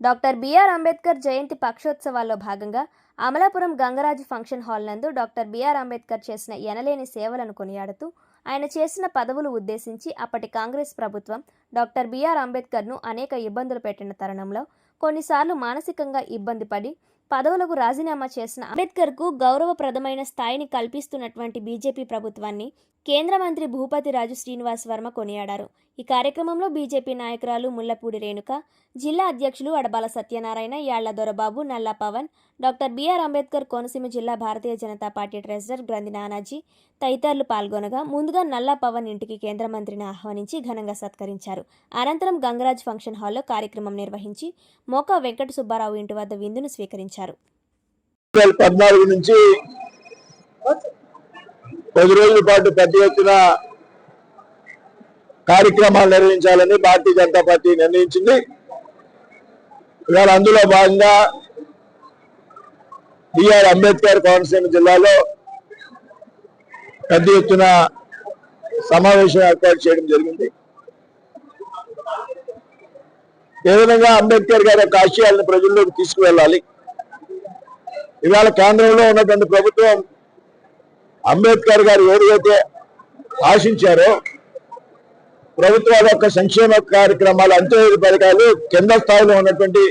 Doctor BR Ambedkar జయంతి పక్షోత్సవాల్లో భాగంగా Amalapuram Gangaraju function hall నందు డాక్టర్ బిఆర్ అంబేద్కర్ చేసిన ఎనలేని సేవలను కొనియాడుతూ ఆయన చేసిన పదవులు ఉద్దేశించి అప్పటి కాంగ్రెస్ ప్రభుత్వం డాక్టర్ బిఆర్ అంబేద్కర్ను అనేక ఇబ్బందులు పెట్టిన తరుణంలో కొన్నిసార్లు మానసికంగా ఇబ్బంది పడి పదవులకు రాజీనామా చేసిన అంబేద్కర్కు గౌరవప్రదమైన స్థాయిని కల్పిస్తున్నటువంటి బీజేపీ ప్రభుత్వాన్ని కేంద్ర మంత్రి భూపతి రాజు శ్రీనివాస్ వర్మ కొనియాడారు. ఈ కార్యక్రమంలో బీజేపీ నాయకురాలు ముల్లపూడి రేణుక జిల్లా అధ్యక్షులు అడబాల సత్యనారాయణ యాళ్ళ దొరబాబు నల్లా పవన్ డాక్టర్ బిఆర్ అంబేద్కర్ కోనసీమ జిల్లా భారతీయ జనతా పార్టీ ట్రెజరర్ గ్రంథి నానాజీ తదితరులు పాల్గొనగా ముందుగా నల్లా పవన్ ఇంటికి కేంద్ర మంత్రిని ఆహ్వానించి ఘనంగా సత్కరించారు. అనంతరం గంగరాజ్ ఫంక్షన్ హాల్లో కార్యక్రమం నిర్వహించి మోకా వెంకట సుబ్బారావు ఇంటి వద్ద విందును స్వీకరించారు. పద్నాలుగు నుంచి పది రోజుల పాటు పెద్ద ఎత్తున కార్యక్రమాలు నిర్వహించాలని భారతీయ జనతా పార్టీ నిర్ణయించింది. ఇవాళ అందులో భాగంగా బిఆర్ అంబేద్కర్ కోనసీమ జిల్లాలో పెద్ద ఎత్తున సమావేశం ఏర్పాటు చేయడం జరిగింది. ఏ విధంగా అంబేద్కర్ గారి యొక్క ఆశయాలను ప్రజల్లోకి తీసుకువెళ్ళాలి? ఇవాళ కేంద్రంలో ఉన్నటువంటి ప్రభుత్వం అంబేద్కర్ గారు ఏదైతే ఆశించారో ప్రభుత్వాల యొక్క సంక్షేమ కార్యక్రమాలు అంత్యోదయ పథకాలు కింద స్థాయిలో ఉన్నటువంటి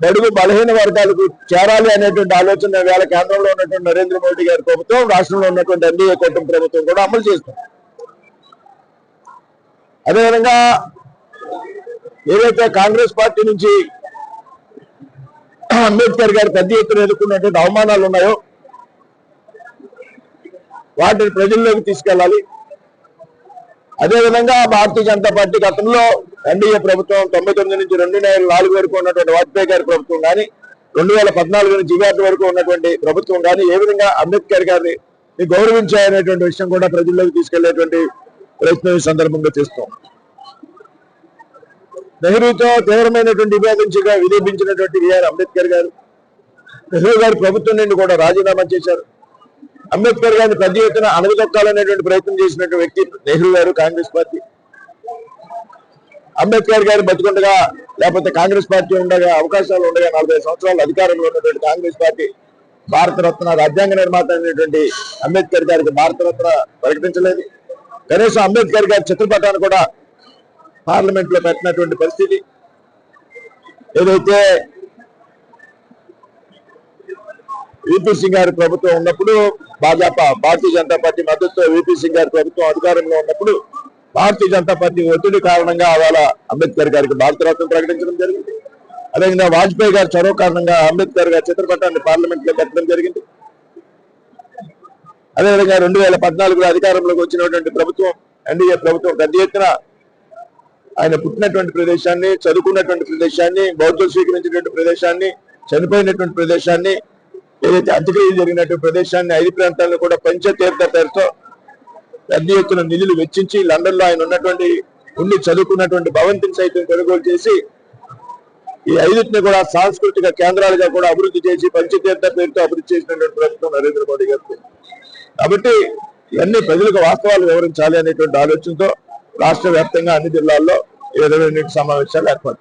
బడుగు బలహీన వర్గాలకు చేరాలి అనేటువంటి ఆలోచన వేళ కేంద్రంలో ఉన్నటువంటి నరేంద్ర మోడీ గారి ప్రభుత్వం రాష్ట్రంలో ఉన్నటువంటి ఎన్డీఏ కూటమి ప్రభుత్వం కూడా అమలు చేస్తుంది. అదేవిధంగా ఏదైతే కాంగ్రెస్ పార్టీ నుంచి అంబేద్కర్ గారు పెద్ద ఎత్తున ఎదుర్కొన్నటువంటి అవమానాలు ఉన్నాయో వాటిని ప్రజల్లోకి తీసుకెళ్ళాలి. అదేవిధంగా భారతీయ జనతా పార్టీ గతంలో ఎన్డీఏ ప్రభుత్వం తొంభై తొమ్మిది నుంచి రెండు వేల నాలుగు వరకు ఉన్నటువంటి వాజ్పేయి గారి ప్రభుత్వం కానీ రెండు వేల పద్నాలుగు నుంచి ఇవాటి వరకు ఉన్నటువంటి ప్రభుత్వం కానీ ఏ విధంగా అంబేద్కర్ గారిని గౌరవించాయనేటువంటి విషయం కూడా ప్రజల్లోకి తీసుకెళ్ళేటువంటి ప్రయత్నం ఈ సందర్భంగా చేస్తాం నెహ్రూతో తీవ్రమైనటువంటి విభేదించగా విలేపించినటువంటి బిఆర్ అంబేద్కర్ గారు. నెహ్రూ గారి ప్రభుత్వం నుండి కూడా రాజీనామా చేశారు. అంబేద్కర్ గారిని పెద్ద ఎత్తున అణగదొక్కాలనేటువంటి ప్రయత్నం చేసినటువంటి వ్యక్తి నెహ్రూ గారు కాంగ్రెస్ పార్టీ. అంబేద్కర్ గారు బతుకుండగా లేకపోతే కాంగ్రెస్ పార్టీ ఉండగా అవకాశాలు ఉండగా నలభై సంవత్సరాలు అధికారంలో ఉన్నటువంటి కాంగ్రెస్ పార్టీ భారతరత్న రాజ్యాంగ నిర్మాత అయినటువంటి అంబేద్కర్ గారికి భారతరత్న ప్రకటించలేదు. కనీసం అంబేద్కర్ గారి చిత్రపటాన్ని కూడా పార్లమెంట్లో పెట్టినటువంటి పరిస్థితి. ఏదైతే విపి సింగ్ గారి ప్రభుత్వం ఉన్నప్పుడు భాజపా భారతీయ జనతా పార్టీ మద్దతుతో విపి సింగ్ గారి ప్రభుత్వం అధికారంలో ఉన్నప్పుడు భారతీయ జనతా పార్టీ ఒత్తిడి కారణంగా అవాళ అంబేద్కర్ గారికి భారతరత్న ప్రకటించడం జరిగింది. అదేవిధంగా వాజ్పేయి గారి చొరవ కారణంగా అంబేద్కర్ గారి చిత్రపటాన్ని పార్లమెంట్లో పెట్టడం జరిగింది. అదేవిధంగా రెండు వేల పద్నాలుగులో అధికారంలోకి వచ్చినటువంటి ప్రభుత్వం ఎన్డీఏ ప్రభుత్వం పెద్ద ఎత్తున ఆయన పుట్టినటువంటి ప్రదేశాన్ని చదువుకున్నటువంటి ప్రదేశాన్ని బౌద్ధులు స్వీకరించినటువంటి ప్రదేశాన్ని చనిపోయినటువంటి ప్రదేశాన్ని ఏదైతే అంత్యక్రియలు జరిగినటువంటి ప్రదేశాన్ని ఐదు ప్రాంతాలను కూడా పంచతీర్థ పేరుతో పెద్ద ఎత్తున నిధులు వెచ్చించి లండన్లో ఆయన ఉన్నటువంటి ఉండి చదువుకున్నటువంటి భవంతిని సైతం కొనుగోలు చేసి ఈ ఐదుటిని కూడా సాంస్కృతిక కేంద్రాలుగా కూడా అభివృద్ధి చేసి పంచతీర్థ పేరుతో అభివృద్ధి చేసినటువంటి ప్రభుత్వం నరేంద్ర మోడీ గారు. కాబట్టి ఇవన్నీ ప్రజలకు వాస్తవాలు వివరించాలి అనేటువంటి ఆలోచనతో రాష్ట్ర వ్యాప్తంగా అన్ని జిల్లాల్లో ఇరవై నీటి సమావేశాలు ఏర్పాటు